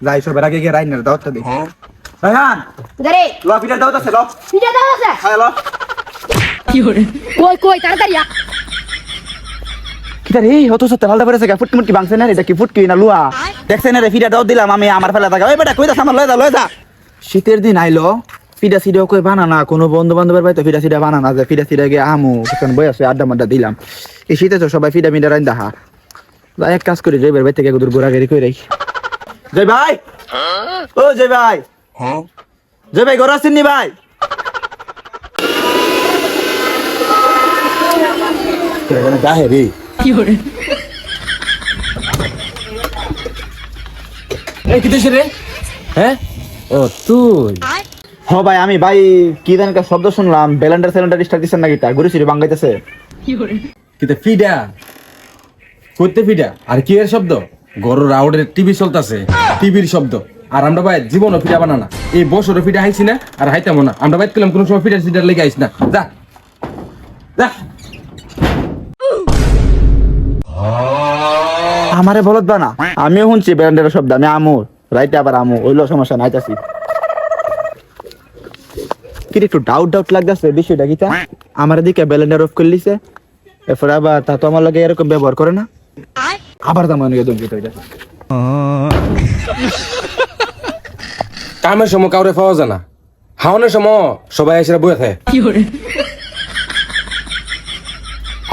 যাই সবের আগে গিয়ে রাইনের দাওয়াতটা দিই। রায়হান দারে ল পিঠার দাওয়াত আছে ল। পিঠা দাও আছে? খায় ল। কই কই তাড়াতাড়ি আ। রে সত্যি পড়েছে ফুটকি মুটকি ভাঙছে না এটা কি ফুটকি না লুয়া? দেখছে না রে দাও দিলাম আমি আমার ফেলা থাকা ওই বেটা কই দাস আমার? লয়ে যা লয়ে যা। শীতের দিন আইলো। ফিডা সিডা কই বানানা? কোনো বন্ধু বান্ধবের বাড়িতে ফিডা সিডা বানানা যে ফিডা সিডা গিয়ে আমু। তখন বই আছে আড্ডা মাড্ডা দিলাম। এই শীতে তো সবাই ফিডা মিডা রাইন দেখা এক কাজ করি জয়বের বাড়ি থেকে দূর ঘোরাঘুরি করে রাখি? জয় ভাই। ও জয় ভাই। জয় ভাই ঘর আসেননি ভাই? গাহে রে? কি হ্যাঁ? ও তুই। হ ভাই আমি ভাই কি জানি একটা শব্দ শুনলাম। ব্যালেন্ডার স্যালেন্ডার স্টার্ট দিচ্ছেন নাকি তা? ঘুরে ফিরে বাঙ্গাইতেছে। কিতে ফিডা? করতে ফিডা? আর কি এর শব্দ? গরু রাউডের টিভি চলতেছে টিভির শব্দ। আর আমরা ভাই জীবনও ফিডা বানানা এই বছরও ফিডা হাইছি না আর হাইতামো না। আমরা ভাই পেলাম কোনো সময় ফিডা সিডার লেগে আইস না। যা। যা। আমারে বলত বানা আমিও শুনছি ব্যালেন্ডারের শব্দ আমি আমু রাইতে আবার আমু ওইলো সমস্যা নাই তাছি কি একটু ডাউট ডাউট লাগতেছে বিষয়টা কি তা? আমার দিকে ব্যালেন্ডার অফ করে লিছে এরপরে আবার তা তো আমার লাগে এরকম ব্যবহার করে না। আবার তো মনে হয় দমকিত হয়ে যাচ্ছে কামের সময় কাউরে পাওয়া যায় না হাওনের সময় সবাই এসে বয়ে থাকে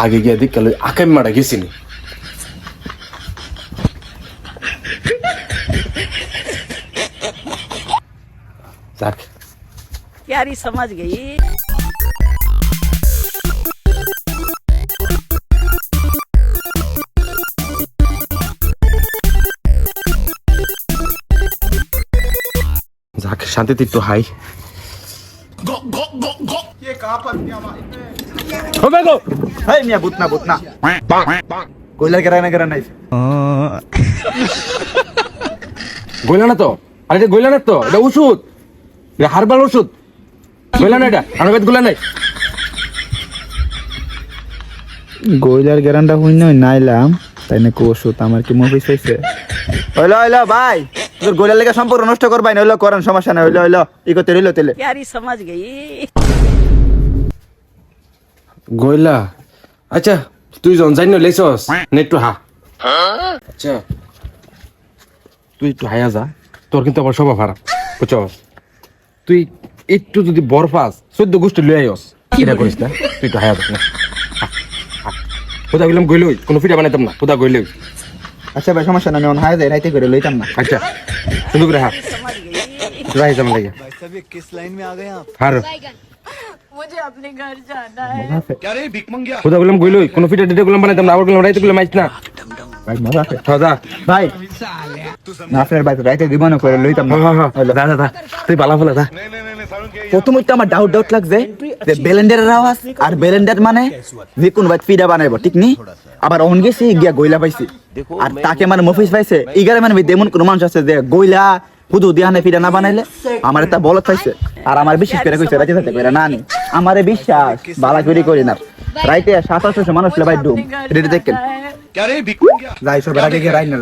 আগে গিয়ে দিক গেল আকাম মারা গেছিনি যাক प्यारी समझ गई যাক শান্তিতে একটু হাই হবে গো। হেই মিয়া বুতনা বুতনা কইলার গেরা না গেরা নাই? গইলা না তো? আরে এটা গইলা না তো? এটা ওষুধ। এটা হারবাল ওষুধ। গইলা না এটা? আমার বেদ গইলা নাই? গইলার গ্যারান্ডা হইন নই নাইলাম। তাই না কোষুত আমার কি মুভিস হইছে? হইল হইল ভাই। তোর গইলার লেগে সম্পর্ক নষ্ট করবাই না হইলো করেন সমস্যা নাই হইলো হইলো ই করতে রইলো তেলে प्यारी समझ गई গইলা আচ্ছা তুই জন জানি লেছস নে একটু হা আচ্ছা তুই একটু হায়া যা তোর কিন্তু আবার স্বভাব খারাপ বুঝছস তুই একটু যদি বর পাস চোদ্দ গোষ্ঠী লই আইস এটা করিস না তুই একটু হায়া যাস না কোথা গেলাম গইলই কোনো পিঠা বানাইতাম না কোথা গইলই আচ্ছা ভাই সমস্যা নাই আমি অন হায় যাই রাইতে করে লইতাম না আচ্ছা সুন্দর করে হা समझ गई রাই যাম লাগে किस लाइन में आ गए आप হার मुझे अपने घर जाना है क्या रे भिक मंगिया কোথা গেলাম গইলই কোনো পিঠা টিঠা গেলাম বানাইতাম না আবার গেলাম রাইতে গেলাম আইস না ভাই মজা আছে হ্যাঁ যা ভাই না আপনার ভাই রাইতে দিব না করে লইতাম না হ্যাঁ হ্যাঁ হ্যাঁ যা যা যা তুই বালা ফেলা যা প্রথমে তো আমার ডাউট ডাউট লাগছে যে বেলেন্ডারের আওয়াজ আর বেলেন্ডার মানে যে কোন পিডা ঠিক নি? আবার গিয়া গইলা আর তাকে মানে মফিস পাইছে ইগারে মানে মানুষ আছে যে গইলা হুদু না বানাইলে আমার এটা বলত পাইছে। আর আমার বিশ্বাস করে কইছে রাইতে থাকতে করে না নি আমারে বিশ্বাস বালা করে করি না। রাইতে সাতাশশো মানুষ লে ডুম রেডি দেখেন। যাই সব গিয়ে রাইনার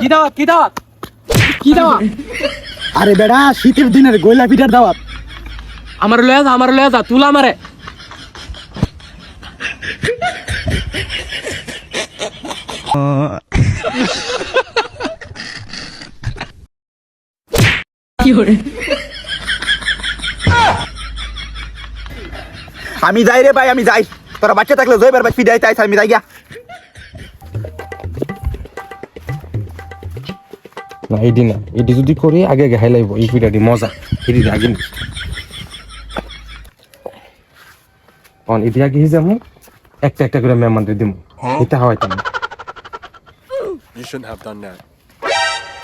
কি দাওয়াত কি দাওয়াত কি দাওয়াত আরে বেটা শীতের দিনের গয়লা পিঠার দাওয়াত। আমার লয়ে যা আমার লয়ে যা তুলা আমারে। আমি যাই রে ভাই আমি যাই। তোরা বাচ্চা থাকলে জয়বার ভাই ফিডাই তাই আমি যাই গিয়া। না এডি না। এডি যদি করি আগে আগে হাইলাইব এই পিঠাটি মজা। এডি আগে নি অন এডি আগে হিজামু একটা একটা করে মেহমানদের দিমু। এটা shouldn't have done that.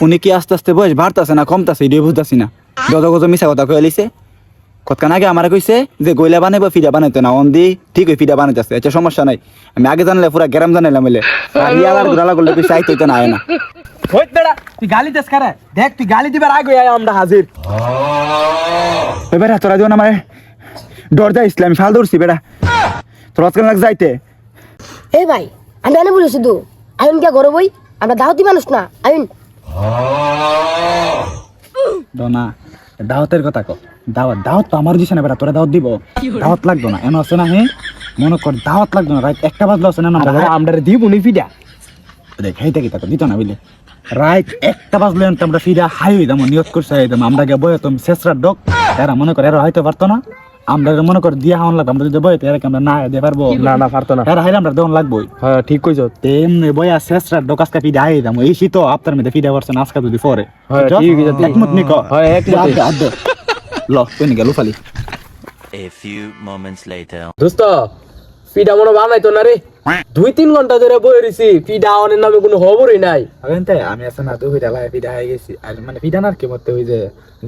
উনি কি আস্তে আস্তে বয়স বাড়তাছে না কমতাছে এডিও বুঝতেছি না। যত কত মিশা কথা কয়ে লিছে। কতক্ষণ আগে আমার কইছে যে গইলা বানাইবো ফিডা বানাইতো না। অন দি ঠিক ওই ফিডা বানাইতেছে আচ্ছা সমস্যা নাই। আমি আগে জানলে পুরা গ্রাম জানাইলাম বলে আর ইয়ালার গুড়ালা করলে কইছে আইতো তো না আয় না। হইত বেড়া তুই গালি দেস কারে? দেখ তুই গালি দিবার আগে আয় আমরা হাজির। এবার তোরা দিও না আমার। ডর যা ইসলাম ফাল দৌড়ছি বেড়া। তোর আজকাল লাগ যাইতে? এ ভাই আমি আনে বলি শুধু আইন কে ঘরে বই আমরা দাওয়াতি মানুষ না আইন। না দাওয়াতের কথা কো দাওয়াত দাওয়াত তো আমার দিছে না বেটা তোরা দাওয়াত দিব। দাওয়াত লাগতো না এমন আছে না হে? মনে কর দাওয়াত লাগতো না রাইট একটা বাজলো আছে না না আমরা আমরা দিব নি ফিডা। দেখ হেইতে কি তাকে দিত না বুঝলি। রাইট একটা বাজলো আমরা ফিডা হাই হইতাম নিয়ত করছে আমরা গে বয়ে তুমি শেষরা ডক। এরা মনে কর এরা হয়তো পারতো না। আমরা মনে কর দিয়া হওয়ান লাগবে আমরা যদি বই এরা আমরা না দিয়ে পারব না না পারতো না এরা হাইলে আমরা দেওয়ান লাগবো হ্যাঁ ঠিক কইছ তেমনি বয়া শেষরা ডক আজকে ফিরা হাই দাম এই শীত আপনার মধ্যে ফিরা পারছেন আজকে যদি পরে হ্যাঁ? ঠিক আছে। একমত নিকো হ্যাঁ, একমত। আদ্দে। ল তুই গেল ফালি A few moments later. দোস্ত ফিডা মনে বানাইতো না রে দুই তিন ঘন্টা ধরে বই রইছি ফিডা অনের নামে কোনো খবরই নাই আগেন তাই আমি আছে না তুই হইটা লাই ফিডা হয়ে গেছি আর মানে ফিডা না কি মতে হই যে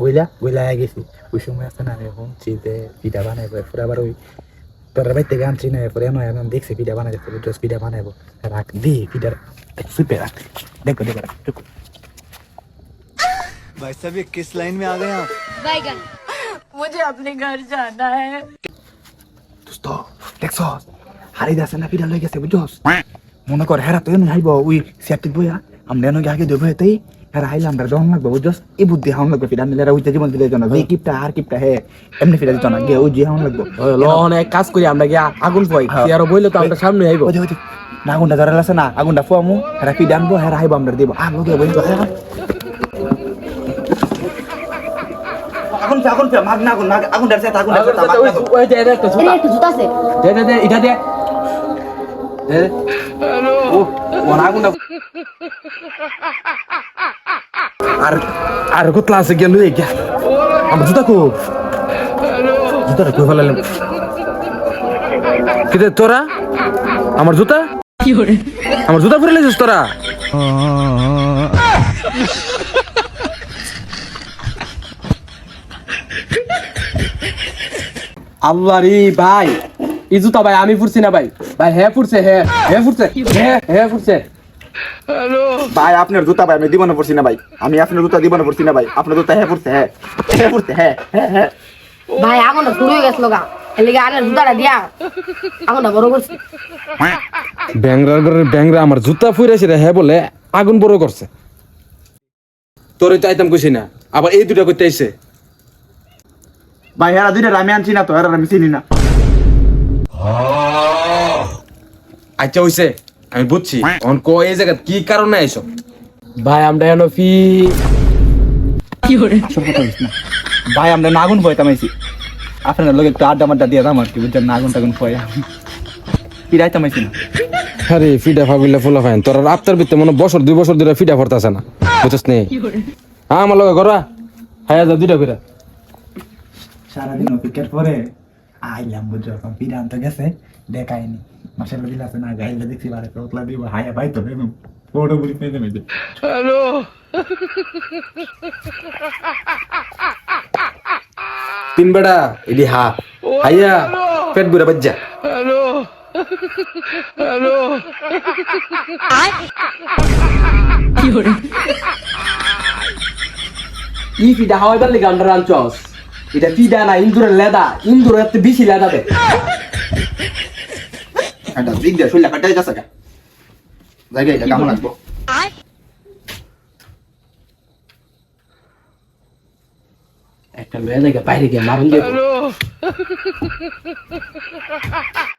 গইলা গইলা হয়ে গেছি ওই সময় আছে না আমি শুনছি যে ফিডা বানাইবো পরে আবার ওই তোর বাইতে গান চিনে পরে নয় আমি দেখছি ফিডা বানাই দেখছি ড্রেস ফিডা বানাইবো রাখ দি ফিডার সুপে রাখ দেখো দেখো রাখ দেখো भाई साहब ये किस लाइन में आ गए आप বাইগান मुझे अपने घर जाना है দোস্ত হারিয়ে আছে না ফিডা লই গেছে বুঝছস? মনে কর হেরা তো এনে হাইব ওই সেফটি বইয়া আমরা এনে আগে দেবো হেতেই হেরা হাইলে আমরা জন লাগবো বুঝছস? এই বুদ্ধি হাউন লাগবে ফিডা নিলে উইতে জীবন দিলে জন যে কিপটা আর কিপটা হে এমনি ফিডা দিত না গে ওই যে হাউন লাগবো। লন এক কাজ করি আমরা গিয়া আগুন পাই হ্যাঁ। আর বইলে তো আমরা সামনে আইব। ওই ওই না আগুনটা ধরে আছে না আগুনটা ফুয়ামু হেরা ফিডা আনব হেরা হাইব আমরা দিব। আর লগে বই হেরা আগুন আগুন ফে মাগ না আগুন মাগ আগুনটার সাথে আগুনটার সাথে মাগ না আগুন। ওই যে এটা একটা জুতা। একটু জুতা আছে। দে দে দে এটা দে। আর আর আছে গেল আমার জুতা কো? জুতাটা কই ফেলালাম কিতে তোরা আমার জুতা? আমার জুতা পরে লেছিস তোরা আল্লাহ রে ভাই। এই জুতা ভাই আমি ফুরছি না ভাই। ভাই হ্যাঁ ফুরছে হ্যাঁ হ্যাঁ ফুরছে হ্যাঁ হ্যাঁ ফুরছে। ভাই আপনার জুতা ভাই আমি জীবনে পড়ছি না ভাই। আমি আপনার জুতা জীবনে পড়ছি না ভাই। আপনার জুতা হ্যাঁ পড়ছে হ্যাঁ হ্যাঁ পড়ছে হ্যাঁ হ্যাঁ হ্যাঁ ভাই আগুনটা শুরু হয়ে গেছিল গা এর লিগে জুতাটা দিয়া। আগুনটা বড় করছি। ব্যাংরার ঘরের ব্যাংরা আমার জুতা ফুইরাছে রে হ্যাঁ বলে আগুন বড় করছে। তোরে তো আইতাম কইছি না আবার এই দুটা করতে আইছে। ভাই হেরা দুইটা আমি আনছি না তো হেরা আমি চিনি না। আচ্ছা হইছে। আমি বুঝছি। অন কো এই জায়গা কি কারণে আইছো? ভাই আমরা এনো ফি সব কথা বলিস না। ভাই আমরা না আগুন ভয় তামাইছি আপনার লোক একটু আড্ডা মাড্ডা দিয়ে দাম আর কি বুঝছেন? না আগুন টাগুন ভয় পিড়াই তামাইছি না। আরে ফিডা ফাগুলা ফুলা ফাইন। তোর আপ্তার ভিতরে মনে বছর দুই বছর ধরে ফিডা ফরতাছে না। বুঝছস নে? হ্যাঁ আমার লগে করবা হায়া যা দুইটা করে সারাদিন অপেক্ষার পরে আইলাম এখন পিড়া আনতে গেছে দেখায়নি। মাসের দিল আছে না গাইলে দেখছি বারে তোতলা দিব হায়া ভাই তো বেরুম ফটো বুড়ি পেয়ে দেবে তিন বেড়া এডি হা। হাইয়া পেট বুড়া বাজ্জা। ই ফিডা হাওয়াইবার লিগে আমরা রাঞ্চস এটা ফিডা না? ইন্দুরের লেদা। ইন্দুর এত বেশি লেদা দে এটা দিক দিয়ে শুনলে কাটাই যাচ্ছে জায়গা এটা কেমন লাগবো? একটা লয়ে দেখে বাইরে গিয়ে মারুন